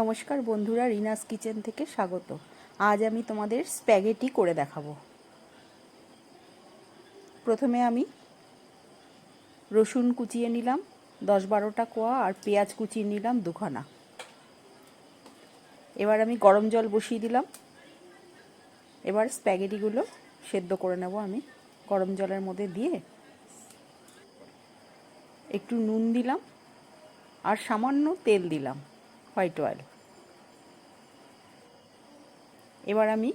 নমস্কার বন্ধুরা, রিনাস কিচেন থেকে স্বাগত। আজ আমি তোমাদের স্প্যাগেটি করে দেখাবো। প্রথমে আমি রসুন কুচিয়ে নিলাম, দশ বারোটা কোয়া আর পেঁয়াজ কুচিয়ে নিলাম দুখানা। এবার আমি গরম জল বসিয়ে দিলাম। এবার স্প্যাগেটিগুলো সেদ্ধ করে নেব আমি গরম জলের মধ্যে দিয়ে। একটু নুন দিলাম আর সামান্য তেল দিলাম। White oil. এবার আমি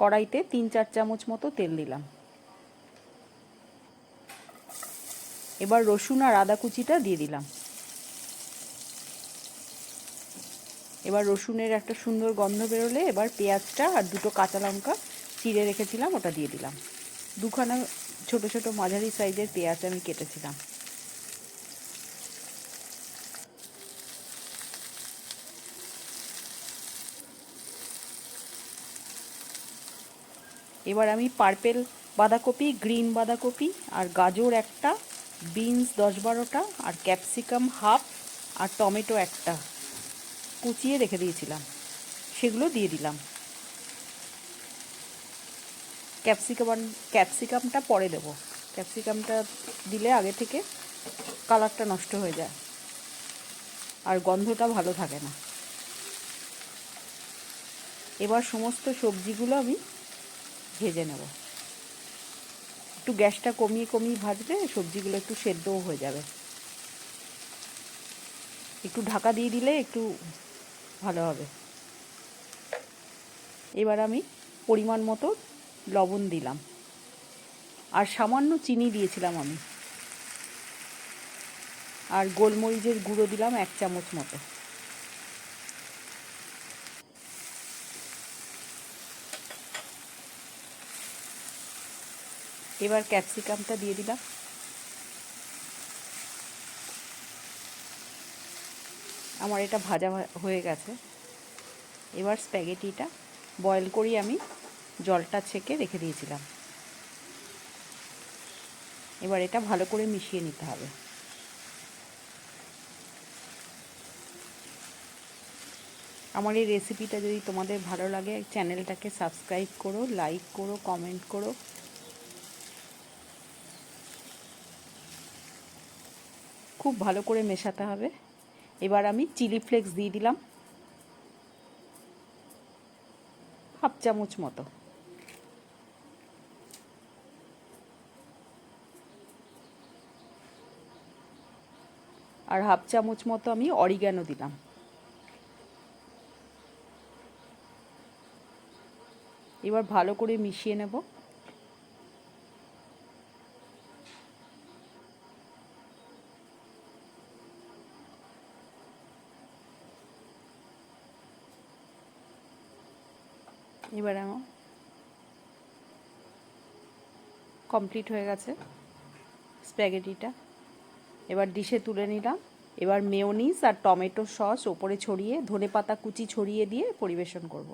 কড়াইতে তিন চার চামচ মতো তেল দিলাম। এবার রসুন আর আদা কুচিটা দিয়ে দিলাম। এবার রসুনের একটা সুন্দর গন্ধ বেরোলে এবার পেঁয়াজটা আর দুটো কাঁচা লঙ্কা চিড়ে রেখেছিলাম, ওটা দিয়ে দিলাম। দুখানা ছোট ছোট মাঝারি সাইজের পেঁয়াজ আমি কেটেছিলাম। এবার আমি পার্পেল বাঁধাকপি, গ্রিন বাঁধাকপি আর গাজর একটা, বিনস দশ বারোটা আর ক্যাপসিকাম হাফ আর টমেটো একটা কুচিয়ে রেখে দিয়েছিলাম। সেগুলো দিয়ে দিলাম। ক্যাপসিকাম, ক্যাপসিকামটা পরে দেবো। ক্যাপসিকামটা দিলে আগে থেকে কালারটা নষ্ট হয়ে যায় আর গন্ধটা ভালো থাকে না। এবার সমস্ত সবজিগুলো আমি ভেজে নেব। একটু গ্যাসটা কমিয়ে কমিয়ে ভাজলে সবজিগুলো একটু সেদ্ধও হয়ে যাবে। একটু ঢাকা দিয়ে দিলে একটু ভালো হবে। এবার আমি পরিমাণ মতো লবণ দিলাম। আর সামান্য চিনি দিয়েছিলাম আমি। আর গোলমরিচের গুঁড়ো দিলাম এক চামচ মতো। এবার ক্যাপসিকামটা দিয়ে দিলাম। আমার এটা ভাজা হয়ে গেছে। এবার স্প্যাগেটিটা বয়েল করি আমি, জলটা ছেঁকে রেখে দিয়েছিলাম। এবার এটা ভালো করে মিশিয়ে নিতে হবে। আমার এই রেসিপিটা যদি তোমাদের ভালো লাগে চ্যানেলটাকে সাবস্ক্রাইব করো লাইক করো কমেন্ট করো। খুব ভালো করে মেশাতে হবে। এবার আমি চিলি ফ্লেক্স দিয়ে দিলাম। হাফ চামচ মতো। আর হাফ চামচ মতো আমি অরিগ্যানো দিলাম। এবার ভালো করে মিশিয়ে নেব। এবার আমার কমপ্লিট হয়ে গেছে স্প্যাগেটিটা এবার ডিশে তুলে নিলাম। এবার মেয়োনিজ আর টমেটো সস ওপরে ছড়িয়ে ধনে পাতা কুচি ছড়িয়ে দিয়ে পরিবেশন করব।